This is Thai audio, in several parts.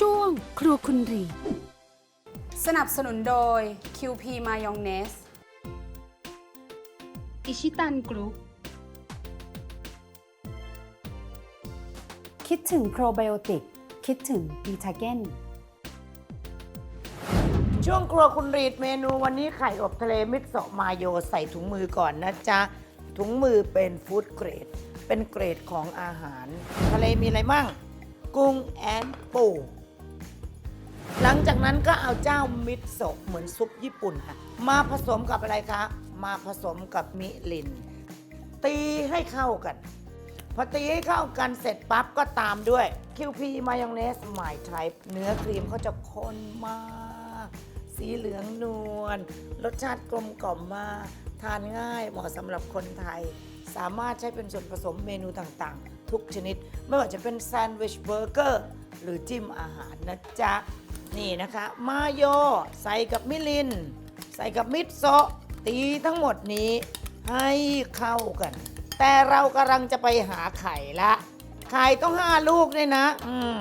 ช่วงครัวคุณรี สนับสนุนโดย QP มายองเนสอิชิตันกรุ๊ปคิดถึงโปรไบโอติก คิดถึงบีทาเกนช่วงครัวคุณรีดเมนูวันนี้ไข่อบทะเลมิโซะมาโยใส่ถุงมือก่อนนะจ๊ะ ถุงมือเป็นฟู้ดเกรด เป็นเกรดของอาหาร ทะเลมีอะไรมั่ง กุ้งแอนปู หลังจากนั้นก็เอาเจ้ามิโซะเหมือนซุปญี่ปุ่นค่ะ มาผสมกับอะไรคะ มาผสมกับมิลิน ตีให้เข้ากัน พอตีให้เข้ากันเสร็จปั๊บก็ตามด้วย QP มายองเนสหมายไทป์เนื้อครีมเขาจะข้นมาก สีเหลืองนวลรสชาติกลมกล่อมมากทานง่ายเหมาะสำหรับคนไทย สามารถใช้เป็นส่วนผสมเมนูต่างๆ ทุกชนิด ไม่ว่าจะเป็นแซนด์วิชเบอร์เกอร์หรือจิ้มอาหารนะจ๊ะ นี่นะคะ มาโย ใส่กับมิลิน ใส่กับมิโซตีทั้งหมดนี้ให้เข้ากัน แต่เรากำลังจะไปหาไข่ละไข่ต้องห้าลูกเลยนะอืม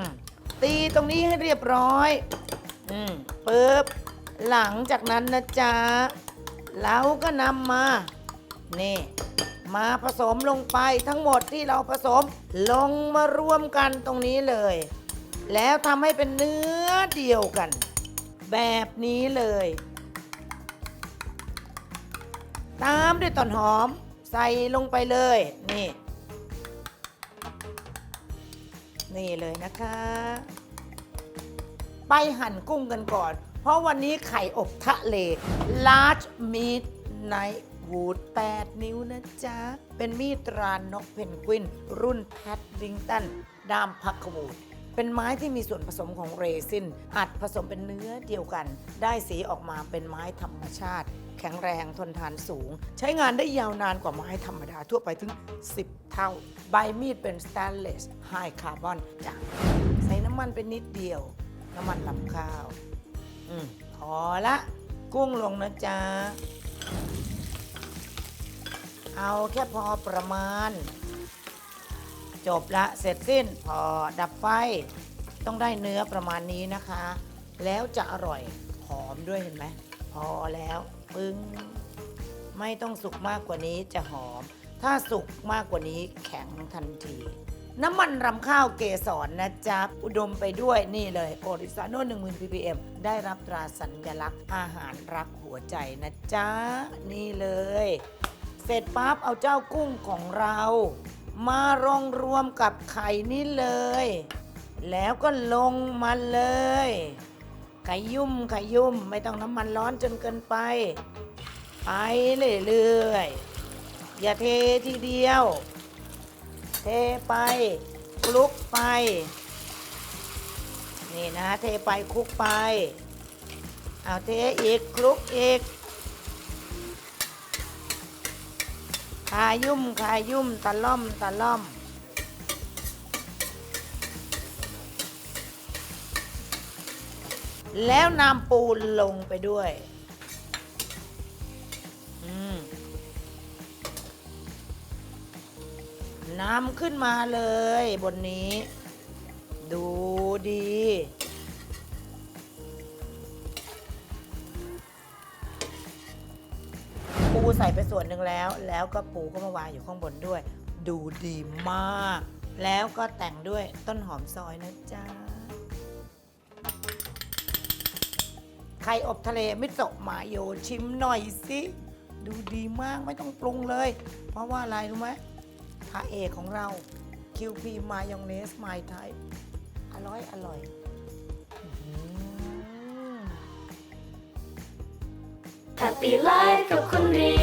ตีตรงนี้ให้เรียบร้อย อืมปึ๊บหลังจากนั้นนะจ๊ะเราก็นำมา นี่ มาผสมลงไปทั้งหมดที่เราผสมลงมารวมกันตรงนี้เลย แล้วทำให้เป็นเนื้อเดียวกัน แบบนี้เลย ตามด้วยต้นหอมใส่ลงไปเลย นี่ นี่เลยนะคะ ไปหั่นกุ้งกันก่อน เพราะวันนี้ไข่อบทะเล large meat night wood 8 นิ้วนะจ๊ะ เป็นมีดตรานนกเพนกวิน รุ่นแพดดิงตันด้ามพักขวูด เป็นไม้ที่มีส่วนผสมของเรซิน อัดผสมเป็นเนื้อเดียวกัน ได้สีออกมาเป็นไม้ธรรมชาติ แข็งแรงทนทานสูง ใช้งานได้ยาวนานกว่าไม้ธรรมดาทั่วไปถึง 10 เท่า ใบมีดเป็นสแตนเลสไฮคาร์บอนจ้ะใส่น้ำมันเป็นนิดเดียว น้ำมันลำข้าวอืมพอละกุ้งลงนะจ๊ะ เอาแค่พอประมาณ จบละเสร็จสิ้นพอดับไฟต้องได้เนื้อประมาณนี้นะคะ แล้วจะอร่อยหอมด้วยเห็นไหมพอแล้วปึ้งไม่ต้องสุกมากกว่านี้จะหอม ถ้าสุกมากกว่านี้แข็งทันที น้ำมันรำข้าวเกสรนะจ๊ะ อุดมไปด้วยนี่เลยโอริซาโน่10,000 ppm ได้รับตราสัญลักษณ์อาหารรักหัวใจนะจ๊ะ นี่เลย เสร็จปั๊บเอาเจ้ากุ้งของเรา มารองรวมกับไข่นี้เลย แล้วก็ลงมาเลยขยุ่มขยุ่มไม่ต้องน้ำมันร้อนจนเกินไป ไปเรื่อยๆ อย่าเททีเดียว เทไปคลุกไป นี่นะ เทไปคลุกไป เอาเทอีกคลุกอีก ขายุ่มขายุ่มตะล่อมตะล่อม แล้วนำปูนลงไปด้วยอืมนำขึ้นมาเลยบนนี้ ดูดี ใส่ไปส่วนหนึ่งแล้ว แล้วก็ปูก็มาวางอยู่ข้างบนด้วย ดูดีมาก แล้วก็แต่งด้วยต้นหอมซอยนะจ๊ะไข่อบทะเลมิโซะมาโยชิมหน่อยสิดูดีมากไม่ต้องปรุงเลย เพราะว่าอะไรรู้ไหมพระเอกของเรา QP มายองเนสไมไทยอร่อยอร่อย Happy Life กับคุณรี